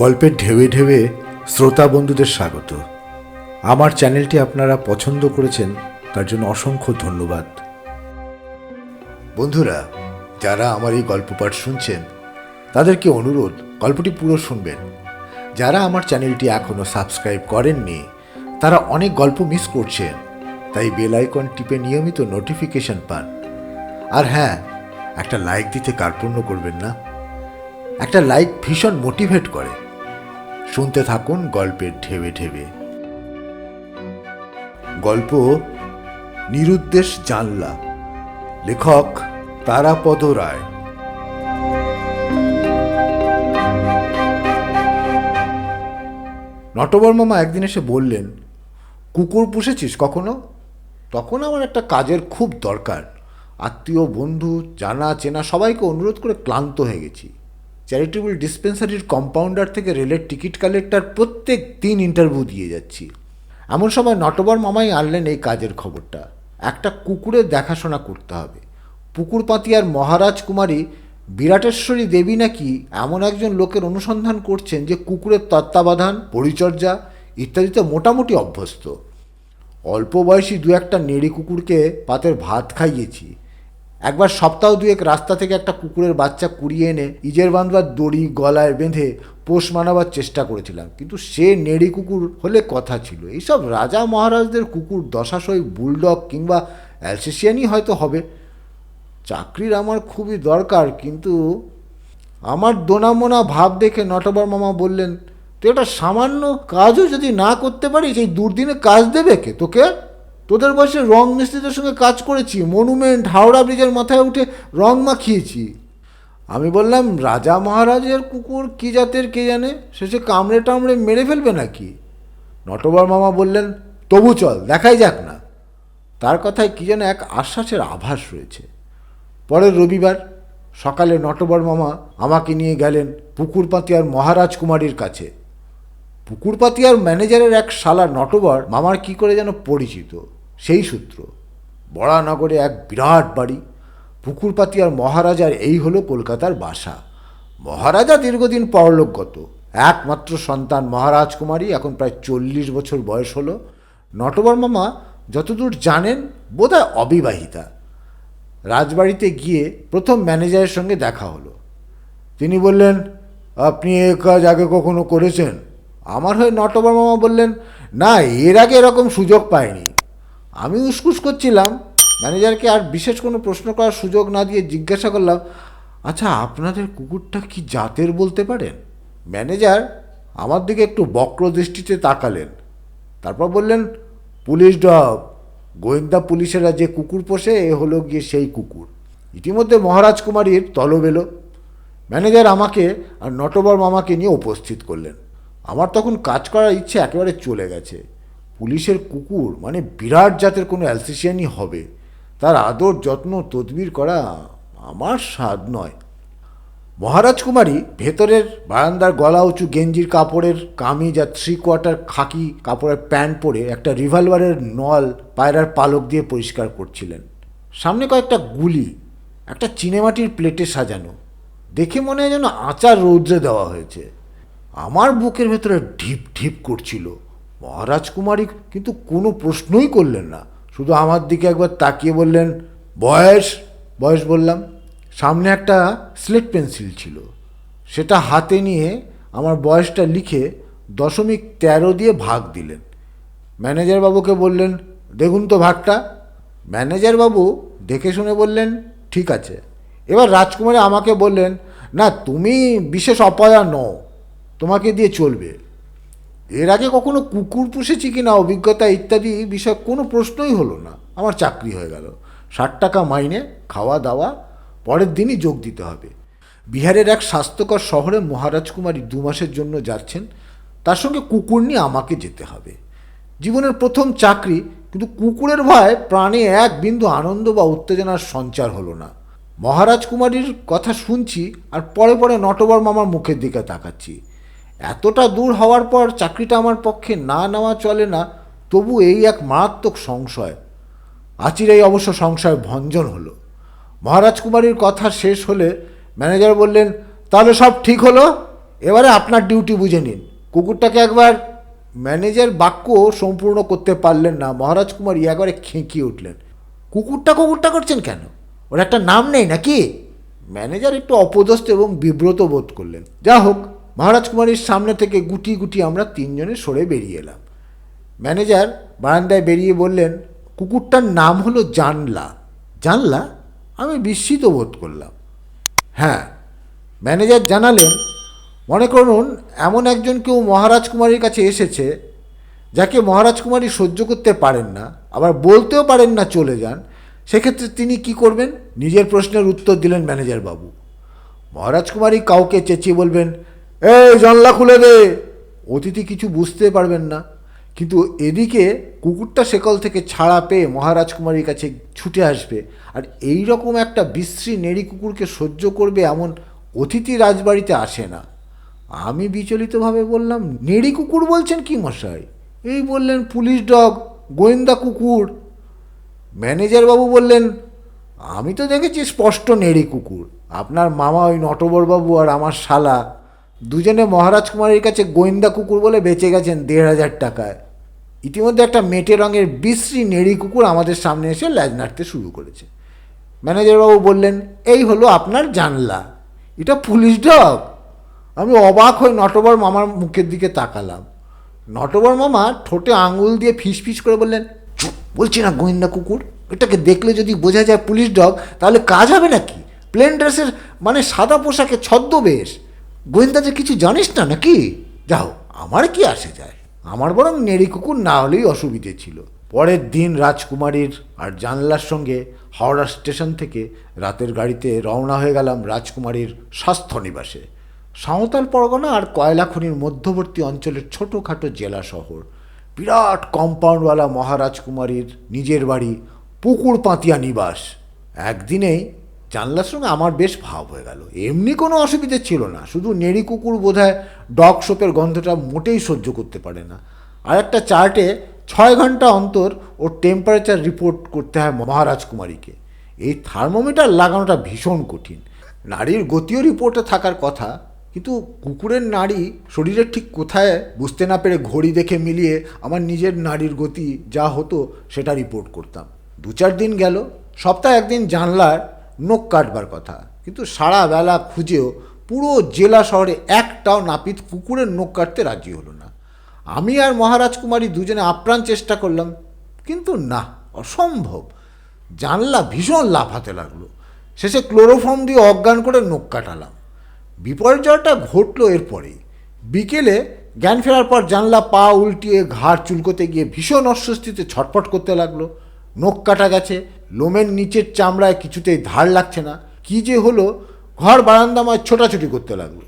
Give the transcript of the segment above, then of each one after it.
গল্পের ঢেউয়ে ঢেউয়ে শ্রোতা বন্ধুদের স্বাগত। আমার চ্যানেলটি আপনারা পছন্দ করেছেন, তার জন্য অসংখ্য ধন্যবাদ। বন্ধুরা, যারা আমার এই গল্প পাঠ শুনছেন, তাদেরকে অনুরোধ, গল্পটি পুরো শুনবেন। যারা আমার চ্যানেলটি এখনও সাবস্ক্রাইব করেননি, তারা অনেক গল্প মিস করছেন, তাই বেল আইকন টিপে নিয়মিত নোটিফিকেশন পান। আর হ্যাঁ একটা লাইক দিতে কার্পণ্য করবেন না। একটা লাইক ভীষণ মোটিভেট করে। শুনতে থাকুন গল্পের ঢেবে ঢেবে গল্প নিরুদ্দেশ জানলা। লেখক তারাপদ রায়। নটবর মামা একদিন এসে বললেন, কুকুর পুষেছিস কখনো? তখন আমার একটা কাজের খুব দরকার। আত্মীয়, বন্ধু, জানা, চেনা সবাইকে অনুরোধ করে ক্লান্ত হয়ে গেছি। চ্যারিটেবল ডিসপেন্সারির কম্পাউন্ডার থেকে রেলের টিকিট কালেক্টর প্রত্যেক দিন ইন্টারভিউ দিয়ে যাচ্ছি। এমন সময় নটবর মামাই আনলেন এই কাজের খবরটা। একটা কুকুরের দেখাশোনা করতে হবে। পুকুর পাতিয়ার মহারাজ কুমারী বিরাটেশ্বরী দেবী নাকি এমন একজন লোকের অনুসন্ধান করছেন যে কুকুরের তত্ত্বাবধান, পরিচর্যা ইত্যাদিতে মোটামুটি অভ্যস্ত। অল্প বয়সী দু একটা নেড়ি কুকুরকে পাতের ভাত খাইয়েছি। একবার সপ্তাহ দুয়েক রাস্তা থেকে একটা কুকুরের বাচ্চা কুড়িয়ে এনে ইজের বাঁধবার দড়ি, গলায় বেঁধে পোষ মানাবার চেষ্টা করেছিলাম। কিন্তু সে নেড়ি কুকুর হলে কথা ছিল। এইসব রাজা মহারাজদের কুকুর দশাশয়, বুলডগ কিংবা অ্যালসেশিয়ানই হয়তো হবে। চাকরির আমার খুবই দরকার, কিন্তু আমার দোনামোনা ভাব দেখে নটবর মামা বললেন, তুই একটা সামান্য কাজও যদি না করতে পারিস, এই দুর্দিনে কাজ দেবে কে? তোকে? তোদের বয়সে রং মিস্ত্রিদের সঙ্গে কাজ করেছি, মনুমেন্ট, হাওড়া ব্রিজের মাথায় উঠে রং মাখিয়েছি। আমি বললাম, রাজা মহারাজের কুকুর কী জাতের কে জানে? শেষে কামড়ে টামড়ে মেরে ফেলবে নাকি? নটবর মামা বললেন, তবু চল, দেখাই যাক না। তার কথায় কি যেন এক আশ্বাসের আভাস রয়েছে। পরের রবিবার সকালে নটবর মামা আমাকে নিয়ে গেলেন পুকুরপাতিয়ার মহারাজ কুমারীর কাছে। পুকুরপাতিয়ার ম্যানেজারের এক শালা নটবর মামার কি করে যেন পরিচিত। সেই সূত্র। বড়ানগরে এক বিরাট বাড়ি পুকুরপাতিয়ার মহারাজার এই হলো কলকাতার বাসা। মহারাজা দীর্ঘদিন পরলোকগত। একমাত্র সন্তান মহারাজ কুমারী এখন প্রায় চল্লিশ বছর বয়স হলো। নটবর মামা যতদূর জানেন, বোধহয় অবিবাহিতা। রাজবাড়িতে গিয়ে প্রথম ম্যানেজারের সঙ্গে দেখা হলো। তিনি বললেন, আপনি এ কাজ আগে কখনো করেছেন? আমার হয়ে নটবর মামা বললেন, না, এর আগে এরকম সুযোগ পাইনি। আমি উসকুস করছিলাম। ম্যানেজারকে আর বিশেষ কোনো প্রশ্ন করার সুযোগ না দিয়ে জিজ্ঞাসা করলাম আচ্ছা আপনাদের কুকুরটা কি জাতের বলতে পারেন? ম্যানেজার আমার দিকে একটু বক্র দৃষ্টিতে তাকালেন। তারপর বললেন, পুলিশ ডগ গোয়েন্দা পুলিশেরা যে কুকুর পোষে, এ হলো গিয়ে সেই কুকুর। ইতিমধ্যে মহারাজ কুমারীর তলব এলো। ম্যানেজার আমাকে আর নটবর মামাকে নিয়ে উপস্থিত করলেন। আমার তখন কাজ করার ইচ্ছে একেবারে চলে গেছে। পুলিশের কুকুর মানে বিরাট জাতের কোনো অ্যালসেশিয়ানই হবে। তার আদর, যত্ন, তদবির করা আমার স্বাদ নয়। মহারাজ কুমারী ভেতরের বারান্দার গলা উঁচু গেঞ্জির কাপড়ের কামিজ আর থ্রি কোয়ার্টার খাকি কাপড়ের প্যান্ট পরে একটা রিভলভারের নল পায়রার পালক দিয়ে পরিষ্কার করছিলেন। সামনে কয়েকটা গুলি, একটা চিনেমাটির প্লেটে সাজানো। দেখে মনে হয় যেন আচার রৌদ্রে দেওয়া হয়েছে। আমার বুকের ভেতরে ঢিপ ঢিপ করছিল। মহারাজ কুমারী কিন্তু কোনো প্রশ্নই করলেন না। শুধু আমার দিকে একবার তাকিয়ে বললেন, বয়স? বয়স বললাম। সামনে একটা স্লেট পেন্সিল ছিল। সেটা হাতে নিয়ে আমার বয়সটা লিখে দশমিক তেরো দিয়ে ভাগ দিলেন। ম্যানেজার বাবুকে বললেন, দেখুন তো ভাগটা। ম্যানেজার বাবু দেখে শুনে বললেন, ঠিক আছে। এবার রাজকুমারী আমাকে বললেন, না, তুমি বিশেষ অপয়া নও। তোমাকে দিয়ে চলবে। এর আগে কখনো কুকুর পুষেছি কি না, অভিজ্ঞতা ইত্যাদি বিষয়ে কোনো প্রশ্নই হলো না। আমার চাকরি হয়ে গেল। ষাট টাকা মাইনে, খাওয়া দাওয়া, পরের দিনই যোগ দিতে হবে। বিহারের এক স্বাস্থ্যকর শহরে মহারাজ কুমারী দু মাসের জন্য যাচ্ছেন, তার সঙ্গে কুকুর নিয়ে আমাকে যেতে হবে। জীবনের প্রথম চাকরি, কিন্তু কুকুরের ভয় প্রাণে এক বিন্দু আনন্দ বা উত্তেজনার সঞ্চার হলো না। মহারাজ কুমারীর কথা শুনছি আর পরে পরে নটবর মামার মুখের দিকে তাকাচ্ছি। এতটা দূর হওয়ার পর চাকরিটা আমার পক্ষে না নেওয়া চলে না, তবু এই এক মারাত্মক সংশয়। আচিরাই অবশ্য সংশয় ভঞ্জন হলো। মহারাজ কুমারীর কথা শেষ হলে ম্যানেজার বললেন, তাহলে সব ঠিক হলো? এবারে আপনার ডিউটি বুঝে নিন। কুকুরটাকে একবার ম্যানেজার বাক্য সম্পূর্ণ করতে পারলেন না। মহারাজ কুমারী একবারে খেঁকিয়ে উঠলেন। কুকুরটা কুকুরটা করছেন কেন? ওর একটা নাম নেই নাকি? ম্যানেজার একটু অপদস্থ এবং বিব্রত বোধ করলেন। যা হোক মহারাজ কুমারীর সামনে থেকে গুটি গুটি আমরা তিনজনে সরে বেরিয়ে এলাম। ম্যানেজার বারান্দায় বেরিয়ে বললেন, কুকুরটার নাম হলো জানলা। জানলা? আমি বিস্মিত বোধ করলাম। হ্যাঁ। ম্যানেজার জানালেন, মনে করুন, এমন একজন কেউ মহারাজ কুমারীর কাছে এসেছে, যাকে মহারাজ কুমারী সহ্য করতে পারেন না, আবার বলতেও পারেন না চলে যান। সেক্ষেত্রে তিনি কি করবেন? নিজের প্রশ্নের উত্তর দিলেন ম্যানেজার বাবু মহারাজ কুমারী কাউকে চেঁচিয়ে বলবেন এই জানলা খুলে দে। অতিথি কিছু বুঝতে পারবেন না। কিন্তু এদিকে কুকুরটা সেকল থেকে ছাড়া পেয়ে মহারাজ কুমারীর কাছে ছুটে আসবে। আর এই রকম একটা বিশ্রী নেড়ি কুকুরকে সহ্য করবে এমন অতিথি রাজবাড়িতে আসে না। আমি বিচলিতভাবে বললাম, নেড়ি কুকুর বলছেন কি মশাই? এই বললেন, পুলিশ ডগ, গোয়েন্দা কুকুর। ম্যানেজার বাবু বললেন, আমি তো দেখেছি স্পষ্ট নেড়ি কুকুর। আপনার মামা ওই নটবরবাবু আর আমার শালা। দুজনে মহারাজ কুমারের কাছে গোয়েন্দা কুকুর বলে বেঁচে গেছেন দেড় হাজার টাকায়। ইতিমধ্যে একটা মেটে রঙের বিশ্রী নেড়ি কুকুর আমাদের সামনে এসে ল্যাজ নাড়তে শুরু করেছে। ম্যানেজারবাবু বললেন, এই হলো আপনার জানলা। এটা পুলিশ ডগ আমি অবাক হয়ে নটবর মামার মুখের দিকে তাকালাম। নটবর মামা ঠোঁটে আঙুল দিয়ে ফিস ফিস করে বললেন, চুপ, বলছি না গোয়েন্দা কুকুর। এটাকে দেখলে যদি বোঝা যায় পুলিশ ডগ তাহলে কাজ হবে নাকি? প্লেন ড্রেসের মানে সাদা পোশাকে ছদ্মবেশ। গোয়েন্দাদের কিছু জানিস না নাকি? যাও, আমার কি আসে যায়? আমার বরং নেড়ি কুকুর না হলেই অসুবিধে ছিল। পরের দিন রাজকুমারীর আর জানলার সঙ্গে হাওড়া স্টেশন থেকে রাতের গাড়িতে রওনা হয়ে গেলাম রাজকুমারীর স্বাস্থ্য নিবাসে। সাঁওতাল পরগনা আর কয়লা খনির মধ্যবর্তী অঞ্চলের ছোটোখাটো জেলা শহর। বিরাট কম্পাউন্ডওয়ালা মহারাজকুমারীর নিজের বাড়ি পুকুর পাতিয়া নিবাস। একদিনেই জানলার সঙ্গে আমার বেশ ভাব হয়ে গেল। এমনি কোনো অসুবিধে ছিল না। শুধু নেড়ি কুকুর বোধহয় ডগ সোপের গন্ধটা মোটেই সহ্য করতে পারে না। আর একটা চার্টে ছয় ঘণ্টা অন্তর ওর টেম্পারেচার রিপোর্ট করতে হয় মহারাজ কুমারীকে এই থার্মোমিটার লাগানোটা ভীষণ কঠিন। নারীর গতিও রিপোর্টে থাকার কথা, কিন্তু কুকুরের নাড়ি শরীরের ঠিক কোথায় বুঝতে না পেরে ঘড়ি দেখে মিলিয়ে আমার নিজের নাড়ির গতি যা হতো সেটা রিপোর্ট করতাম। দু চার দিন গেল, সপ্তাহে একদিন জানলার নোখ কাটবার কথা। কিন্তু সারা বেলা খুঁজেও পুরো জেলা শহরে একটাও নাপিত কুকুরের নোখ কাটতে রাজি হলো না। আমি আর মহারাজ কুমারী দুজনে আপ্রাণ চেষ্টা করলাম, কিন্তু না, অসম্ভব। জানলা ভীষণ লাফাতে লাগল। শেষে ক্লোরোফর্ম দিয়ে অজ্ঞান করে নোখ কাটালাম। বিপর্যয়টা ঘটলো এরপরেই। বিকেলে জ্ঞান ফেরার পর জানলা পা উল্টিয়ে ঘাড় চুলকোতে গিয়ে ভীষণ অস্বস্তিতে ছটফট করতে লাগল। নখ কাটা গেছে, লোমের নিচের চামড়ায় কিছুতেই ধার লাগছে না। কি যে হলো, ঘর বারান্দাময় ছোটাছুটি করতে লাগল।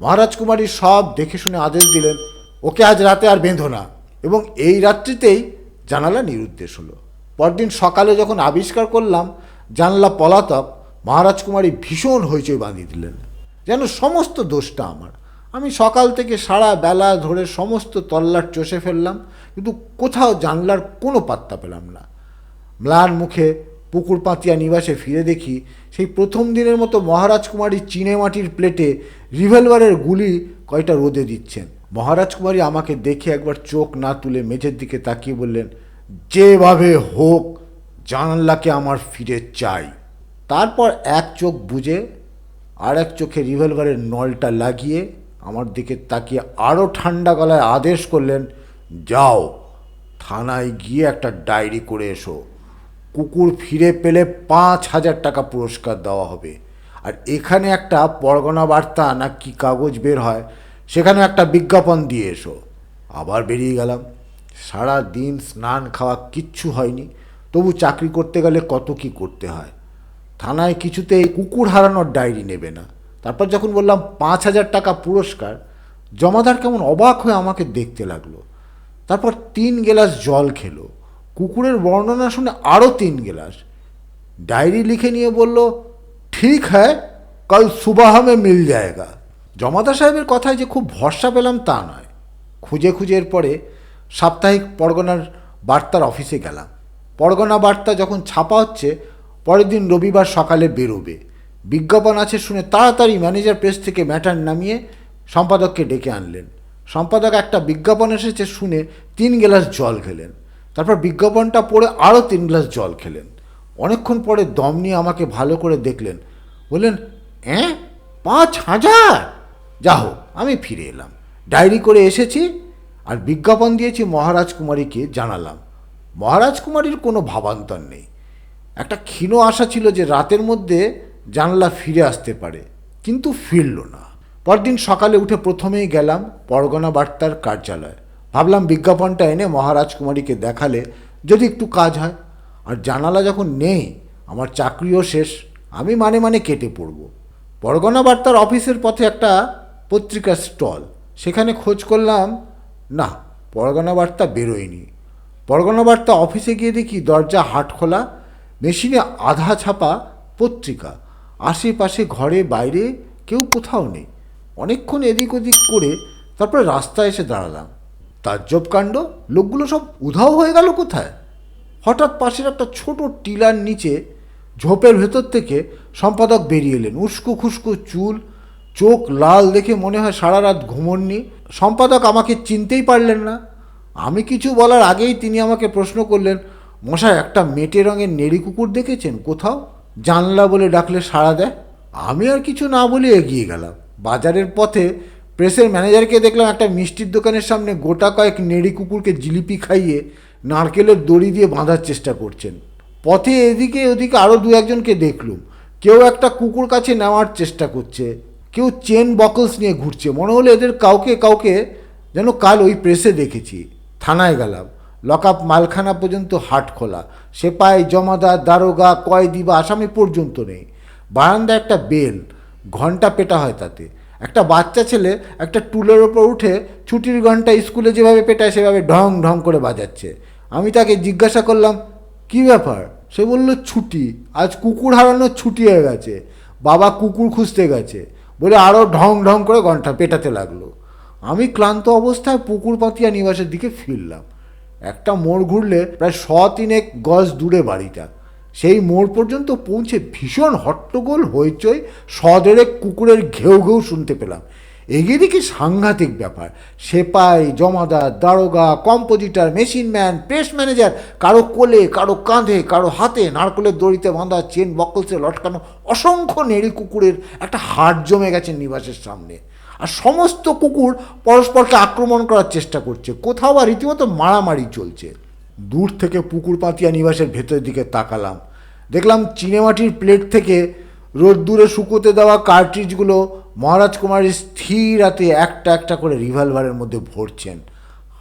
মহারাজ কুমারী সব দেখে শুনে আদেশ দিলেন, ওকে আজ রাতে আর বেঁধো না। এবং এই রাত্রিতেই জানালা নিরুদ্দেশ হলো। পরদিন সকালে যখন আবিষ্কার করলাম, জানলা পলাতক মহারাজ কুমারী ভীষণ হইচই বাঁধিয়ে দিলেন। যেন সমস্ত দোষটা আমার। আমি সকাল থেকে সারা বেলা ধরে সমস্ত তল্লাট চষে ফেললাম, কিন্তু কোথাও জানলার কোনো পাত্তা পেলাম না। ম্লান মুখে পুকুর পাতিয়া নিবাসে ফিরে দেখি সেই প্রথম দিনের মতো মহারাজ কুমারী চিনে মাটির প্লেটে রিভলভারের গুলি কয়টা রোদে দিচ্ছেন। মহারাজ কুমারী আমাকে দেখে একবার চোখ না তুলে মেঝের দিকে তাকিয়ে বললেন, যেভাবে হোক, জানলাকে আমার ফিরে চাই। তারপর এক চোখ বুঝে আর এক চোখে রিভলভারের নলটা লাগিয়ে আমার দিকে তাকিয়ে আরও ঠান্ডা গলায় আদেশ করলেন, যাও, থানায় গিয়ে একটা ডায়েরি করে এসো। কুকুর ফিরে পেলে পাঁচ হাজার টাকা পুরস্কার দেওয়া হবে। আর এখানে একটা পরগনা বার্তা না কি কাগজ বের হয়, সেখানে একটা বিজ্ঞাপন দিয়ে এসো। আবার বেরিয়ে গেলাম। সারা দিন স্নান খাওয়া কিচ্ছু হয়নি। তবু চাকরি করতে গেলে কত কি করতে হয়। থানায় কিছুতেই কুকুর হারানোর ডায়েরি নেবে না। তারপর যখন বললাম, পাঁচ হাজার টাকা পুরস্কার? জমাদার কেমন অবাক হয়ে আমাকে দেখতে লাগল। তারপর তিন গেলাস জল খেলো। কুকুরের বর্ণনা শুনে আরও তিন গেলাস। ডায়েরি লিখে নিয়ে বলল, ঠিক হ্যায় কাল সুবাহ মে মিল জায়গা জমাদার সাহেবের কথায় যে খুব ভরসা পেলাম তা নয়। খুঁজে খুঁজে এর পরে সাপ্তাহিক পরগনার বার্তার অফিসে গেলাম। পরগনা বার্তা যখন ছাপা হচ্ছে, পরের দিন রবিবার সকালে বেরোবে। বিজ্ঞাপন আছে শুনে তাড়াতাড়ি ম্যানেজার প্রেস থেকে ম্যাটার নামিয়ে সম্পাদককে ডেকে আনলেন। সম্পাদক একটা বিজ্ঞাপন এসেছে শুনে তিন গ্লাস জল খেলেন। তারপর বিজ্ঞাপনটা পড়ে আরও তিন গ্লাস জল খেলেন। অনেকক্ষণ পরে দম নিয়ে আমাকে ভালো করে দেখলেন। বললেন অ্যাঁ পাঁচ হাজার? যা হোক, আমি ফিরে এলাম। ডায়েরি করে এসেছি আর বিজ্ঞাপন দিয়েছি মহারাজ কুমারীকে জানালাম। মহারাজ কুমারীর কোনো ভাবান্তর নেই। একটা ক্ষীণ আশা ছিল যে রাতের মধ্যে জানলা ফিরে আসতে পারে, কিন্তু ফিরল না। পরদিন সকালে উঠে প্রথমেই গেলাম পরগনা বার্তার কার্যালয়। ভাবলাম বিজ্ঞাপনটা এনে মহারাজ কুমারীকে দেখালে যদি একটু কাজ হয়। আর জানালা যখন নেই, আমার চাকরিও শেষ, আমি মানে মানে কেটে পড়ব। পরগনা বার্তার অফিসের পথে একটা পত্রিকার স্টল, সেখানে খোঁজ করলাম, না, পরগনা বার্তা বেরোয়নি। পরগনা বার্তা অফিসে গিয়ে দেখি দরজা হাট খোলা, মেশিনে আধা ছাপা পত্রিকা। আশেপাশে ঘরে বাইরে কেউ কোথাও নেই। অনেকক্ষণ এদিক ওদিক করে তারপরে রাস্তায় এসে দাঁড়ালাম। তাজ্জব কাণ্ড লোকগুলো সব উধাও হয়ে গেল কোথায়? হঠাৎ পাশের একটা ছোট টিলার নিচে ঝোপের ভেতর থেকে সম্পাদক বেরিয়ে এলেন। উস্কো খুস্কো চুল, চোখ লাল দেখে মনে হয় সারা রাত ঘুমননি। সম্পাদক আমাকে চিনতেই পারলেন না। আমি কিছু বলার আগেই তিনি আমাকে প্রশ্ন করলেন, মশাই, একটা মেটে রঙের নেড়ি কুকুর দেখেছেন কোথাও? জানলা বলে ডাকলে সাড়া দেয়? আমি আর কিছু না বলে এগিয়ে গেলাম। বাজারের পথে প্রেসের ম্যানেজারকে দেখলাম একটা মিষ্টির দোকানের সামনে গোটা কয়েক নেড়ি কুকুরকে জিলিপি খাইয়ে নারকেলের দড়ি দিয়ে বাঁধার চেষ্টা করছেন। পথে এদিকে ওদিকে আরও দু একজনকে দেখলুম। কেউ একটা কুকুর কাছে নেওয়ার চেষ্টা করছে। কেউ চেন বকলস নিয়ে ঘুরছে। মনে হলো এদের কাউকে কাউকে যেন কাল ওই প্রেসে দেখেছি। থানায় গেলাম। লকআপ মালখানা পর্যন্ত হাট খোলা। সেপাই জমাদার দারোগা কয়েদি বা আসামি পর্যন্ত নেই। বারান্দা একটা বেল। ঘণ্টা পেটা হয় তাতে। একটা বাচ্চা ছেলে একটা টুলের ওপর উঠে ছুটির ঘণ্টা স্কুলে যেভাবে পেটায়, সেভাবে ঢং ঢং করে বাজাচ্ছে। আমি তাকে জিজ্ঞাসা করলাম, কি ব্যাপার? সে বলল, ছুটি। আজ কুকুর হারানোর ছুটি হয়ে গেছে। বাবা কুকুর খুঁজতে গেছে। বলে আরও ঢং ঢং করে ঘণ্টা পেটাতে লাগল। আমি ক্লান্ত অবস্থায় পুকুর পাতিয়া নিবাসের দিকে ফিরলাম। একটা মোড় ঘুরলে প্রায় শ তিনেক গজ দূরে বাড়িটা। সেই মোড় পর্যন্ত পৌঁছে ভীষণ হট্টগোল হইচই সদেরেক কুকুরের ঘেউ ঘেউ শুনতে পেলাম। এগিয়ে দেখি সাংঘাতিক ব্যাপার। সেপাই, জমাদার, দারোগা, compositor, machine man, press manager, কারও কোলে, কারও কাঁধে, কারও হাতে, নারকলের দড়িতে বাঁধা চেন বকলসে লটকানো অসংখ্য নেড়ি কুকুরের একটা হাট জমে গেছে নিবাসের সামনে। আর সমস্ত কুকুর পরস্পরকে আক্রমণ করার চেষ্টা করছে। কোথাও আর রীতিমতো মারামারি চলছে। দূর থেকে পুকুর পাতিয়া নিবাসের ভেতরের দিকে তাকালাম। দেখলাম চিনেমাটির প্লেট থেকে রোদ্দুরে শুকোতে দেওয়া কার্ট্রিজগুলো মহারাজ কুমারী স্থির রাতে একটা একটা করে রিভলভারের মধ্যে ভরছেন।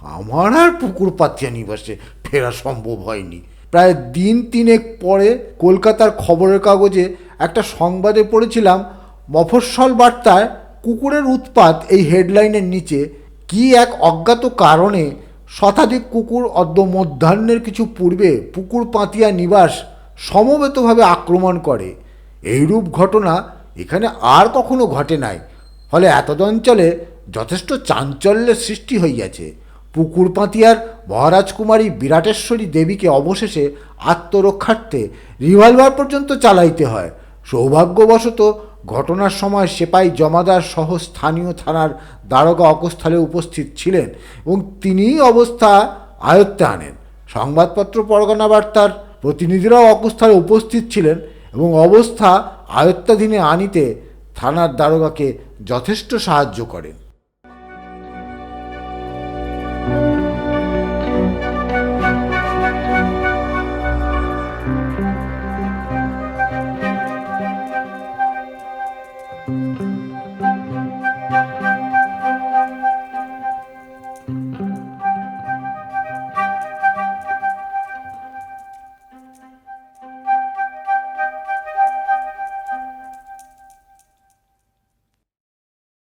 আমার আর পুকুর পাতিয়া নিবাসে ফেরা সম্ভব হয়নি। প্রায় দিন তিনেক পরে কলকাতার খবরের কাগজে একটা সংবাদে পড়েছিলাম, মফস্বল বার্তায় কুকুরের উৎপাত এই হেডলাইনের নিচে কি এক অজ্ঞাত কারণে শতাধিক কুকুর অদ্য মধ্যাহ্নের কিছু পূর্বে পুকুর পাতিয়া নিবাস সমবেতভাবে আক্রমণ করে। এইরূপ ঘটনা এখানে আর কখনো ঘটে নাই। ফলে এতদ অঞ্চলে যথেষ্ট চাঞ্চল্যের সৃষ্টি হইয়াছে। পুকুর পাতিয়ার মহারাজকুমারী বিরাটেশ্বরী দেবীকে অবশেষে আত্মরক্ষার্থে রিভলভার পর্যন্ত চালাইতে হয়। সৌভাগ্যবশত ঘটনার সময় সেপাই জমাদার সহ স্থানীয় থানার দারোগা অকস্থলে উপস্থিত ছিলেন এবং তিনিই অবস্থা আয়ত্তে আনেন। সংবাদপত্র, পরগনা বার্তার প্রতিনিধিরাও অকস্থলে উপস্থিত ছিলেন এবং অবস্থা আয়ত্তাধীনে আনিতে থানার দারোগাকে যথেষ্ট সাহায্য করেন।